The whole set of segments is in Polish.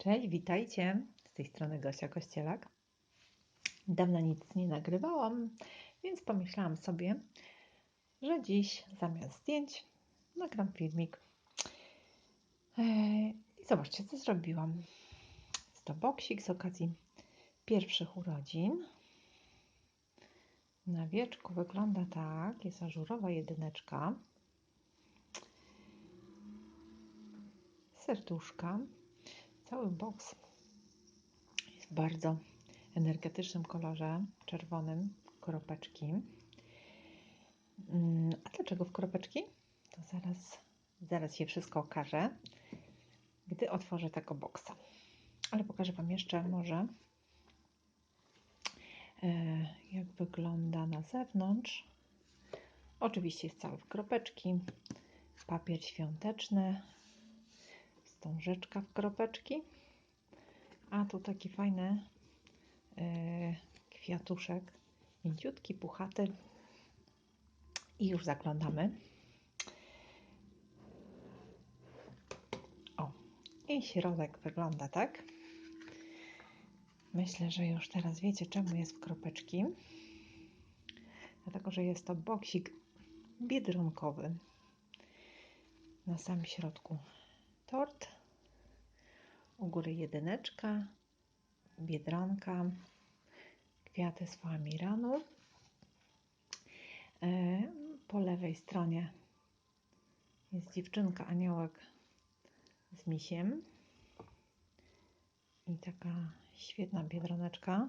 Cześć, witajcie. Z tej strony Gosia Kościelak. Dawno nic nie nagrywałam, więc pomyślałam sobie, że dziś zamiast zdjęć nagram filmik. I zobaczcie, co zrobiłam. Jest to boksik z okazji pierwszych urodzin. Na wieczku wygląda tak. Jest ażurowa jedyneczka. Serduszka. Cały boks jest w bardzo energetycznym kolorze, czerwonym, kropeczki. Mm, a dlaczego w kropeczki? To zaraz, zaraz się wszystko okaże, gdy otworzę tego boksa. Ale pokażę Wam jeszcze może, e, jak wygląda na zewnątrz. Oczywiście jest cały w kropeczki, papier świąteczny, wstążeczka w kropeczki. A tu taki fajny yy, kwiatuszek, mięciutki, puchaty. I już zaglądamy. O, i środek wygląda tak. Myślę, że już teraz wiecie, czemu jest w kropeczki. Dlatego, że jest to boksik biedronkowy. Na samym środku tort. U góry jedyneczka, biedronka, kwiaty z flamiranu. E, po lewej stronie jest dziewczynka, aniołek z misiem. I taka świetna biedroneczka.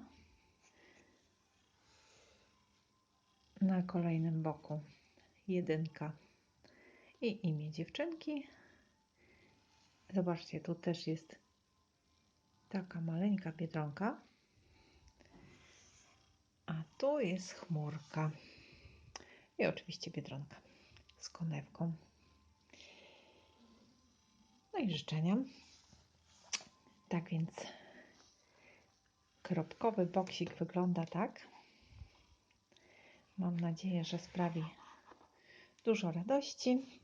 Na kolejnym boku jedynka i imię dziewczynki. Zobaczcie, tu też jest taka maleńka biedronka. A tu jest chmurka. I oczywiście biedronka z konewką. No i życzenia. Tak więc kropkowy boksik wygląda tak. Mam nadzieję, że sprawi dużo radości.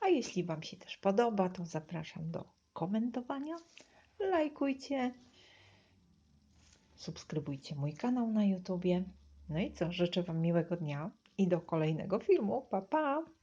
A jeśli Wam się też podoba, to zapraszam do komentowania, lajkujcie, subskrybujcie mój kanał na YouTubie. No i co, życzę Wam miłego dnia i do kolejnego filmu. Pa, pa!